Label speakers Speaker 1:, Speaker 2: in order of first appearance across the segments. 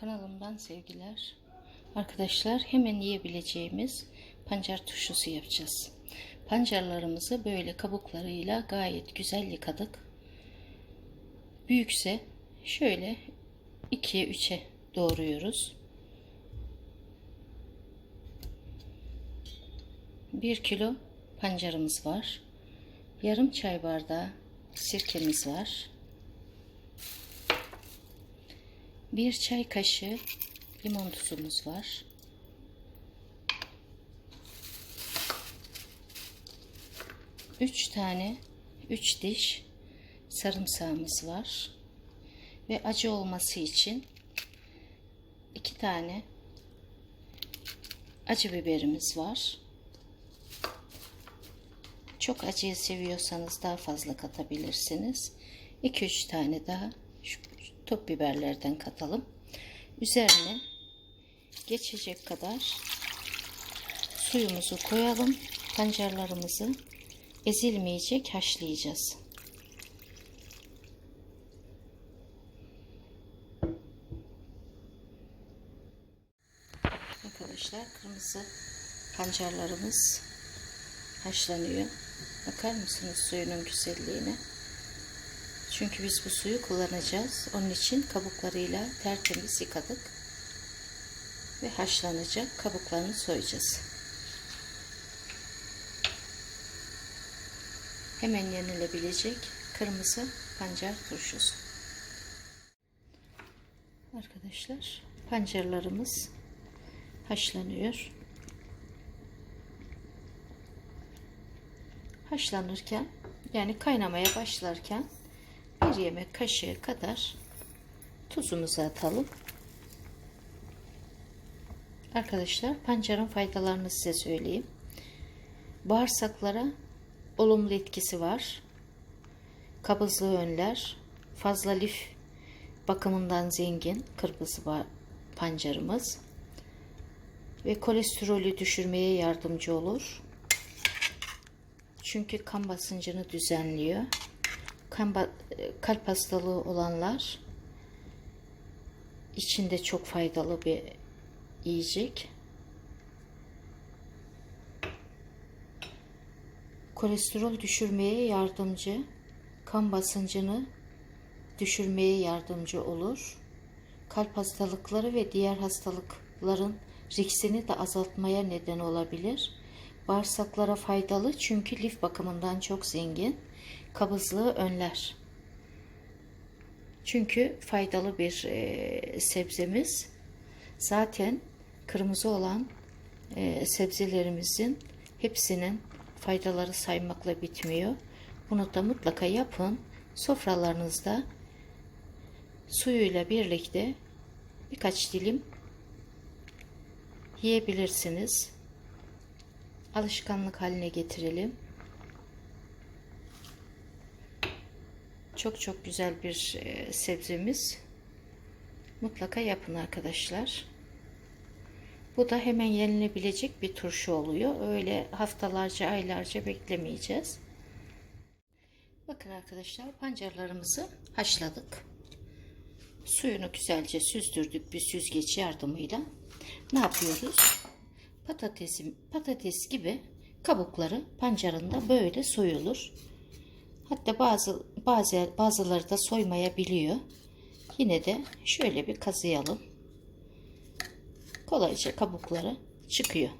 Speaker 1: Kanalımdan sevgiler. Arkadaşlar hemen yiyebileceğimiz pancar turşusu yapacağız. Pancarlarımızı böyle kabuklarıyla gayet güzel yıkadık. Büyükse şöyle 2'ye 3'e doğruyoruz. 1 kilo pancarımız var. Yarım çay bardağı sirkemiz var. Bir çay kaşığı limon tuzumuz var. Üç tane, üç diş sarımsağımız var. Ve acı olması için iki tane acı biberimiz var. Çok acıyı seviyorsanız daha fazla katabilirsiniz. 2-3 tane daha top biberlerden katalım. Üzerine geçecek kadar suyumuzu koyalım. Pancarlarımızı ezilmeyecek haşlayacağız. Arkadaşlar kırmızı pancarlarımız haşlanıyor. Bakar mısınız suyunun güzelliğine? Çünkü biz bu suyu kullanacağız. Onun için kabuklarıyla tertemiz yıkadık. Ve haşlanacak. Kabuklarını soyacağız. Hemen yenilebilecek kırmızı pancar turşusu. Arkadaşlar pancarlarımız haşlanıyor. Haşlanırken yani kaynamaya başlarken bir yemek kaşığı kadar tuzumuzu atalım. Arkadaşlar pancarın faydalarını size söyleyeyim. Bağırsaklara olumlu etkisi var. Kabızlığı önler. Fazla lif bakımından zengin kırmızı pancarımız. Ve kolesterolü düşürmeye yardımcı olur. Çünkü kan basıncını düzenliyor kalp hastalığı olanlar içinde çok faydalı bir yiyecek. Kolesterol düşürmeye yardımcı, kan basıncını düşürmeye yardımcı olur. Kalp hastalıkları ve diğer hastalıkların riskini de azaltmaya neden olabilir. Bağırsaklara faydalı çünkü lif bakımından çok zengin kabızlığı önler. Çünkü faydalı bir e, sebzemiz. Zaten kırmızı olan e, sebzelerimizin hepsinin faydaları saymakla bitmiyor. Bunu da mutlaka yapın. Sofralarınızda suyuyla birlikte birkaç dilim yiyebilirsiniz. Alışkanlık haline getirelim. Çok çok güzel bir e, sebzemiz. Mutlaka yapın arkadaşlar. Bu da hemen yenilebilecek bir turşu oluyor. Öyle haftalarca, aylarca beklemeyeceğiz. Bakın arkadaşlar pancarlarımızı haşladık. Suyunu güzelce süzdürdük bir süzgeç yardımıyla. Ne yapıyoruz? Patatesim, patates gibi kabukları pancarında böyle soyulur. Hatta bazı bazı bazıları da soymayabiliyor. Yine de şöyle bir kazıyalım. Kolayca kabukları çıkıyor.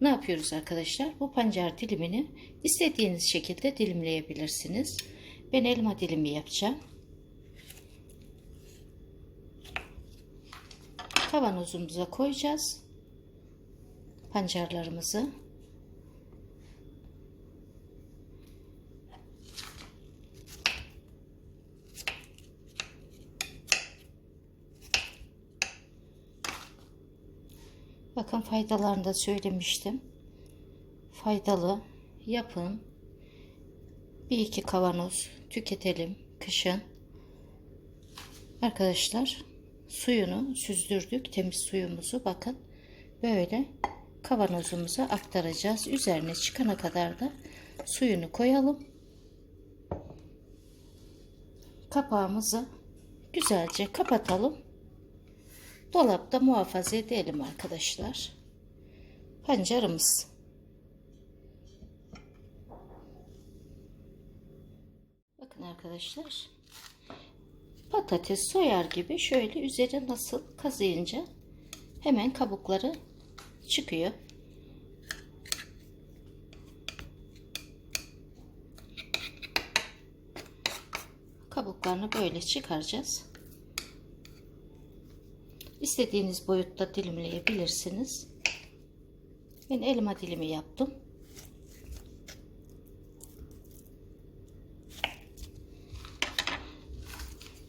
Speaker 1: Ne yapıyoruz arkadaşlar? Bu pancar dilimini istediğiniz şekilde dilimleyebilirsiniz. Ben elma dilimi yapacağım. Kavanozumuza koyacağız. Pancarlarımızı. Bakın faydalarını da söylemiştim. Faydalı yapın. Bir iki kavanoz tüketelim kışın. Arkadaşlar suyunu süzdürdük. Temiz suyumuzu bakın. Böyle kavanozumuza aktaracağız. Üzerine çıkana kadar da suyunu koyalım. Kapağımızı güzelce kapatalım. Dolapta muhafaza edelim arkadaşlar. Pancarımız. Bakın arkadaşlar. Patates soyar gibi şöyle üzeri nasıl kazıyınca hemen kabukları çıkıyor. Kabuklarını böyle çıkaracağız. İstediğiniz boyutta dilimleyebilirsiniz. Ben elma dilimi yaptım.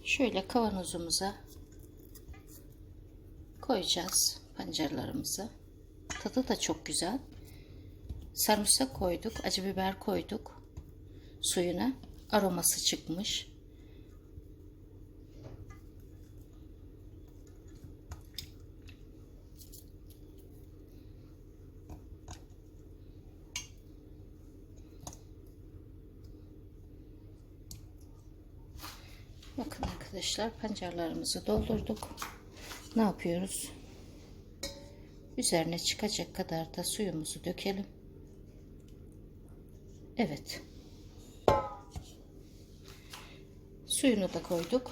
Speaker 1: Şöyle kavanozumuza koyacağız pancarlarımızı. Tadı da çok güzel. Sarımsak koyduk, acı biber koyduk suyuna. Aroması çıkmış. Bakın arkadaşlar pancarlarımızı doldurduk. Ne yapıyoruz? Üzerine çıkacak kadar da suyumuzu dökelim. Evet. Suyunu da koyduk.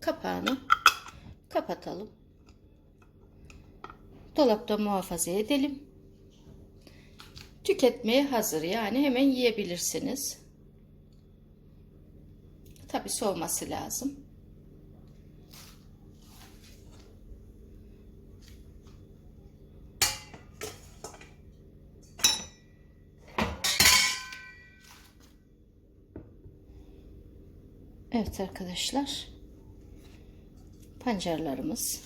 Speaker 1: Kapağını kapatalım. Dolapta muhafaza edelim. Tüketmeye hazır yani hemen yiyebilirsiniz. Tabi soğuması lazım. Evet arkadaşlar. Pancarlarımız.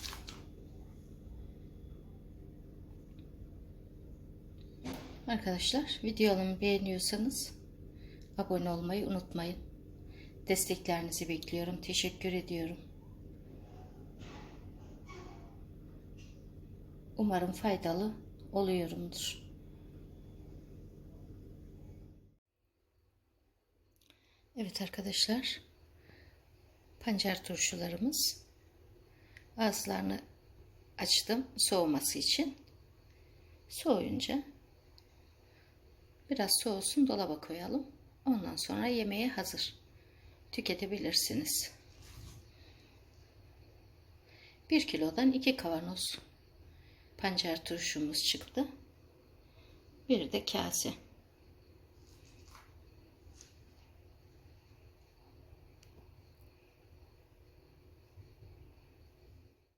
Speaker 1: Arkadaşlar videomu beğeniyorsanız abone olmayı unutmayın. Desteklerinizi bekliyorum. Teşekkür ediyorum. Umarım faydalı oluyorumdur. Evet arkadaşlar. Pancar turşularımız. Ağızlarını açtım soğuması için. Soğuyunca biraz soğusun dolaba koyalım. Ondan sonra yemeğe hazır tüketebilirsiniz. 1 kilodan 2 kavanoz pancar turşumuz çıktı. Bir de kase.